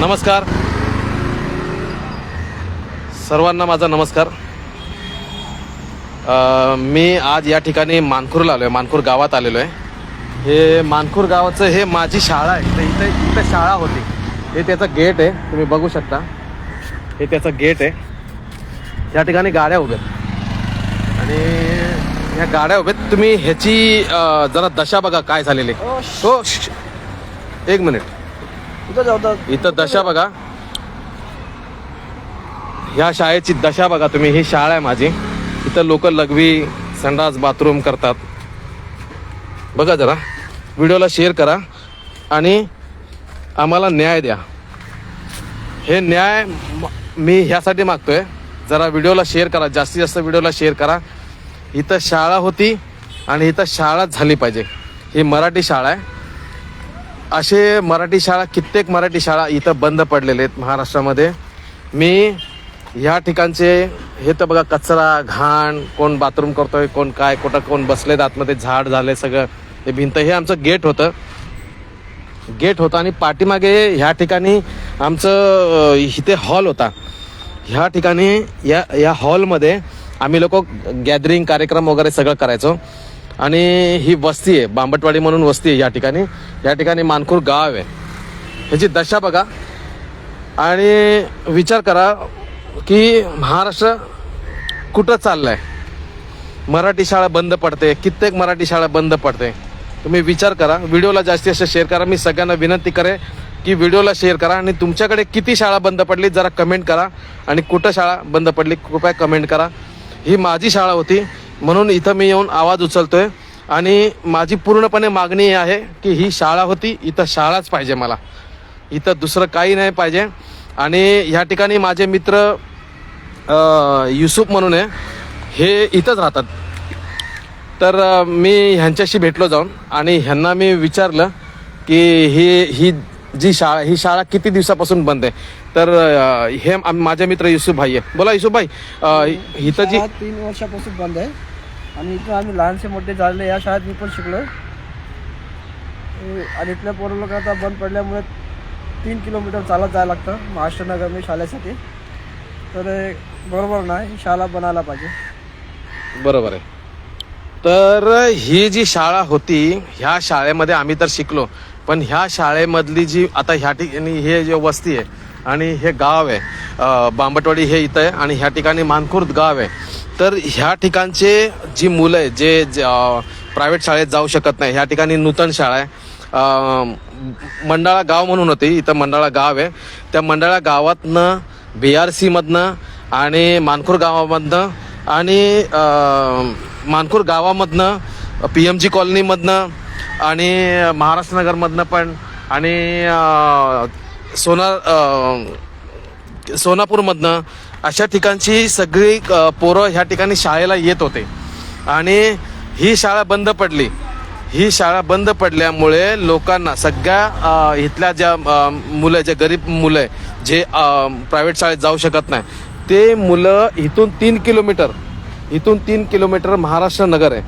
नमस्कार. सर्वांना माझा नमस्कार. अ, मी आज या ठिकाणी मानखूरला आलो आहे मानखूर गावात आलेलो आहे हे मानखूर गावाचं हे माझी शाळा आहे. तर इथे इथं शाळा होती. हे त्याचं गेट आहे. तुम्ही बघू शकता. हे त्याचं गेट आहे. या ठिकाणी गाड्या उभ्या आहेत. आणि ह्या गाड्या उभ्या आहेत. तुम्ही ह्याची जरा दशा बघा काय झालेली. हो एक मिनिट. इथं दशा बघा. ह्या शाळेची दशा बघा तुम्ही ही शाळा आहे माझी. इथं लोक लघवी संडास बाथरूम करतात. बघा जरा व्हिडिओला शेअर करा आणि आम्हाला न्याय द्या. हे न्याय मी ह्यासाठी मागतोय. जरा व्हिडिओला शेअर करा जास्तीत जास्त व्हिडिओला शेअर करा. इथं शाळा होती आणि इथं शाळाच झाली पाहिजे. ही मराठी शाळा आहे. असे मराठी शाळा कित्येक मराठी शाळा इथं बंद पडलेले आहेत महाराष्ट्रामध्ये. मी ह्या ठिकाणचे हे तर बघा कचरा घाण कोण बाथरूम करतोय कोण काय कुठं कोण बसलेत आतमध्ये झाड झाले सगळं ते भिंत हे आमचं गेट होतं. गेट होतं आणि पाठीमागे ह्या ठिकाणी आमचं इथे हॉल होता. ह्या ठिकाणी या या हॉलमध्ये आम्ही लोक गॅदरिंग कार्यक्रम वगैरे सगळं करायचो. आणि ही वस्ती आहे बांबटवाडी म्हणून वस्ती आहे या ठिकाणी. या ठिकाणी मानखूर गाव आहे. ह्याची दशा बघा. आणि विचार करा की महाराष्ट्र कुठं चाललंय? मराठी शाळा बंद पडते कित्येक मराठी शाळा बंद पडते. तुम्ही विचार करा. व्हिडिओला जास्तीत जास्त शेअर करा. मी सगळ्यांना विनंती करे की व्हिडिओला शेअर करा आणि तुमच्याकडे किती शाळा बंद पडली जरा कमेंट करा. आणि कुठं शाळा बंद पडली कृपया कमेंट करा. ही माझी शाळा होती. म्हणून इथं मी येऊन आवाज उचलतोय. आणि माझी पूर्णपणे मागणी ही आहे की ही शाळा होती इथं शाळाच पाहिजे मला. इथं दुसरं काही नाही पाहिजे. आणि ह्या ठिकाणी माझे मित्र युसुफ म्हणून आहे हे इथंच राहतात. तर मी ह्यांच्याशी भेटलो जाऊन आणि ह्यांना मी विचारलं की ही ही जी शाळा ही शाळा किती दिवसापासून बंद आहे? तर हे माझे मित्र युसुफ भाई आहे बोला युसुफ भाई इथं जी तीन वर्षापासून बंद आहे. आणि इथं आम्ही लहानसे मोठे झाले या शाळेत मी पण शिकलो आणि इथल्या पोरं लोक आता बंद पडल्यामुळे तीन किलोमीटर चालत जायला लागतं महाराष्ट्रनगर मी शाळेसाठी. तर बरोबर नाही शाळा बनायला पाहिजे. बरोबर आहे. तर ही जी शाळा होती ह्या शाळेमध्ये आम्ही तर शिकलो. पण ह्या शाळेमधली जी आता ह्या ठिकाणी हे जे वस्ती आहे आणि हे गाव आहे बांबटवाडी हे इथं आहे आणि ह्या ठिकाणी मानखुर्द गाव आहे. तर ह्या ठिकाणचे जी मुलं आहे जे प्रायव्हेट शाळेत जाऊ शकत नाही ह्या ठिकाणी नूतन शाळा आहे. मंडळा मंडाळा गाव म्हणून होती इथं मंडाळा गाव आहे. त्या मंडाळा गावातनं बी आर सीमधनं आणि मानखूर गावामधनं आणि मानखूर गावामधनं पी एम जी कॉलनीमधनं आणि महाराष्ट्र नगरमधनं पण आणि सोनार सोनापूरमधनं अशा ठिकाणची सगळी पोरं ह्या ठिकाणी शाळेला येत होते. आणि ही शाळा बंद पडली. ही शाळा बंद पडल्यामुळे लोकांना सगळ्या इथल्या ज्या मुलं जे गरीब मुलं आहे जे प्रायव्हेट शाळेत जाऊ शकत नाही ते मुलं इथून तीन किलोमीटर इथून तीन किलोमीटर महाराष्ट्र नगर आहे.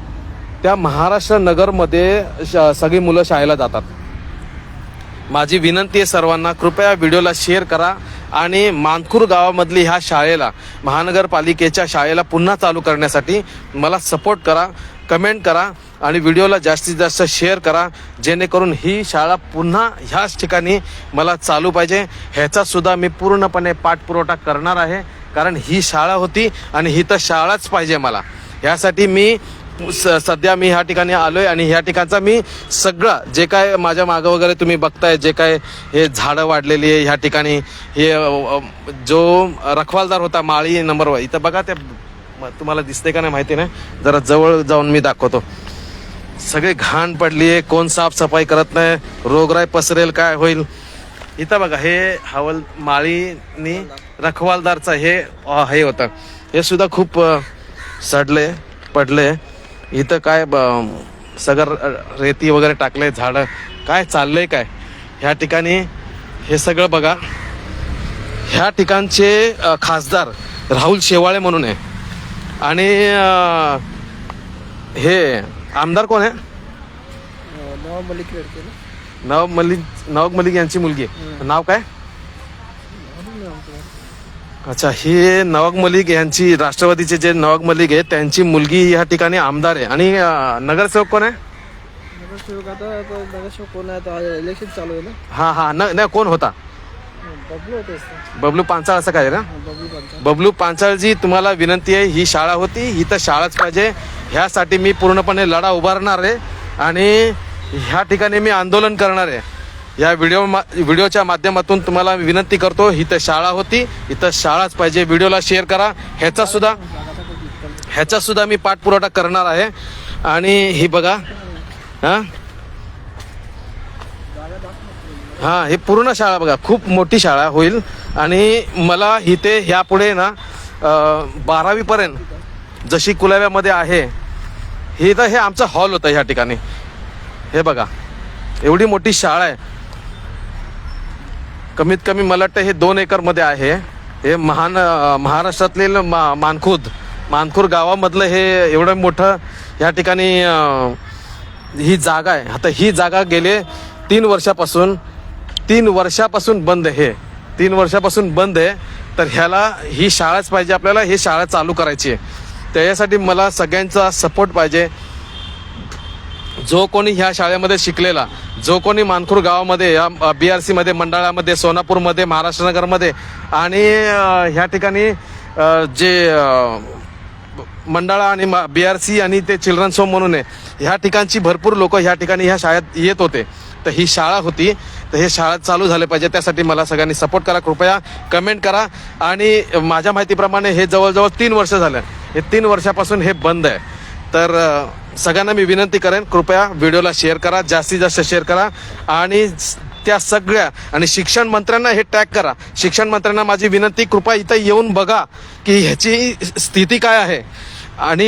त्या महाराष्ट्र नगरमध्ये श- सगळी मुलं शाळेला जातात. माझी विनंती आहे सर्वांना कृपया व्हिडिओला शेअर करा. आणि मानखूर गावामधली ह्या शाळेला महानगरपालिकेच्या शाळेला पुन्हा चालू करण्यासाठी मला सपोर्ट करा कमेंट करा आणि व्हिडिओला जास्तीत जास्त शेअर करा जेणेकरून ही शाळा पुन्हा ह्याच ठिकाणी मला चालू पाहिजे. ह्याचासुद्धा मी पूर्णपणे पाठपुरवठा करणार आहे कारण ही शाळा होती आणि ही तर शाळाच पाहिजे मला. ह्यासाठी मी सध्या मी ह्या ठिकाणी आलोय आणि ह्या ठिकाणचा मी सगळं जे काय माझ्या मागं वगैरे तुम्ही बघताय जे काय हे झाडं वाढलेली आहे ह्या ठिकाणी हे जो रखवालदार होता माळी नंबर इथं बघा ते तुम्हाला दिसते का नाही माहिती नाही जरा जवळ जाऊन मी दाखवतो. सगळे घाण पडली आहे कोण साफसफाई करत नाही रोगराई पसरेल काय होईल? इथं बघा हे हवल माळीनी रखवालदारचं हे हे होतं. हे सुद्धा खूप सडले पडले इथं काय सगळं रेती वगैरे टाकले झाडं. काय चाललंय काय? ह्या ठिकाणी हे सगळं बघा. ह्या ठिकाणचे खासदार राहुल शेवाळे म्हणून आहे. आणि हे आमदार कोण आहे? नवा मलिक नवाब मलिक नवाब मलिक यांची मुलगी नाव काय? अच्छा हे नवाब मलिक यांची राष्ट्रवादीचे जे नवाब मलिक आहे त्यांची मुलगी या ठिकाणी आमदार आहे. आणि नगरसेवक कोण आहे? नगरसेवक आता नगरसेवक कोण आहे? इलेक्शन चालू आहे ना? हा हा. न नाही कोण होता? बबलू पांचाळ असं काय ना? बबलू पांचाळजी तुम्हाला विनंती आहे ही शाळा होती ही तर शाळाच पाहिजे. ह्यासाठी मी पूर्णपणे लढा उभारणार आहे. आणि ह्या ठिकाणी मी आंदोलन करणार आहे. या व्हिडिओ मा व्हिडिओच्या माध्यमातून तुम्हाला विनंती करतो इथं शाळा होती इथं शाळाच पाहिजे. व्हिडिओला शेअर करा. ह्याचा सुद्धा ह्याचा सुद्धा मी पाठपुरवठा करणार आहे. आणि ही बघा हां? हा हे पूर्ण शाळा बघा. खूप मोठी शाळा होईल. आणि मला इथे ह्यापुढे ना बारावीपर्यंत जशी कुलाव्यामध्ये आहे हे तर हे आमचं हॉल होतं ह्या ठिकाणी. हे बघा एवढी मोठी शाळा आहे. कमीत कमी मला वाटतं हे दोन एकरमध्ये आहे. हे महान महाराष्ट्रातील मा मानखुद मानखूर गावामधलं हे एवढं मोठं ह्या ठिकाणी ही जागा आहे. आता ही जागा गेले तीन वर्षापासून तीन वर्षापासून बंद आहे. तीन वर्षापासून बंद आहे. तर ह्याला ही शाळाच पाहिजे आपल्याला ही शाळा चालू करायची आहे. त्याच्यासाठी मला सगळ्यांचा सपोर्ट पाहिजे. जो कोणी ह्या शाळेमध्ये शिकलेला जो कोणी मानखूर गावामध्ये या बी आर सीमध्ये मंडळामध्ये सोनापूरमध्ये महाराष्ट्रनगरमध्ये आणि ह्या ठिकाणी जे मंडळा आणि बी आर सी आणि ते चिल्ड्रन्स होम म्हणून आहे ह्या ठिकाणची भरपूर लोक ह्या ठिकाणी ह्या शाळेत येत होते. तर ही शाळा होती. तर हे शाळा चालू झाले पाहिजे. त्यासाठी मला सगळ्यांनी सपोर्ट करा. कृपया कमेंट करा. आणि माझ्या माहितीप्रमाणे हे जवळजवळ तीन वर्ष झालं. हे तीन वर्षापासून हे बंद आहे. तर सगळ्यांना मी विनंती करेन कृपया व्हिडिओला शेअर करा जास्तीत जास्त शेअर करा आणि त्या सगळ्या आणि शिक्षण मंत्र्यांना हे टॅग करा. शिक्षण मंत्र्यांना माझी विनंती कृपया इथं येऊन बघा की ह्याची स्थिती काय आहे. आणि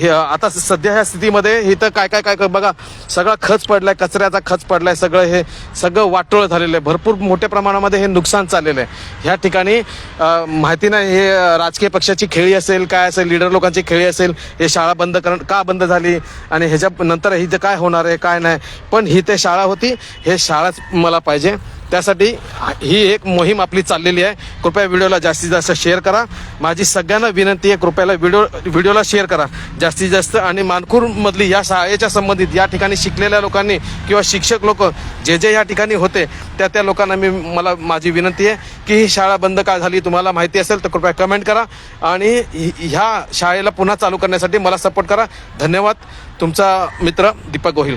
हे आता सध्या ह्या स्थितीमध्ये इथं काय काय काय बघा सगळा खच पडलाय कचऱ्याचा खच पडलाय सगळं हे सगळं वाटोळ झालेलं आहे. भरपूर मोठ्या प्रमाणामध्ये हे नुकसान चाललेलं आहे. ह्या ठिकाणी माहिती नाही हे राजकीय पक्षाची खेळी असेल काय असेल लीडर लोकांची खेळी असेल हे शाळा बंद करण का बंद झाली? आणि ह्याच्या नंतर इथं काय होणार आहे काय नाही? पण ही ते शाळा होती हे शाळाच मला पाहिजे. त्यासाठी ही एक मोहीम आपली चाललेली आहे. कृपया व्हिडिओला जास्तीत जास्त शेअर करा. माझी सगळ्यांना विनंती आहे कृपयाला व्हिडिओ व्हिडिओला शेअर करा. जास्तीत जास्त आणि मानखूरमधली या शाळेच्या संबंधित या ठिकाणी शिकलेल्या लोकांनी किंवा शिक्षक लोक जे जे या ठिकाणी होते त्या त्या लोकांना मी मला माझी विनंती आहे की ही शाळा बंद का झाली तुम्हाला माहिती असेल तर कृपया कमेंट करा. आणि ह्या शाळेला पुन्हा चालू करण्यासाठी मला सपोर्ट करा. धन्यवाद. तुमचा मित्र दीपक गोहिल.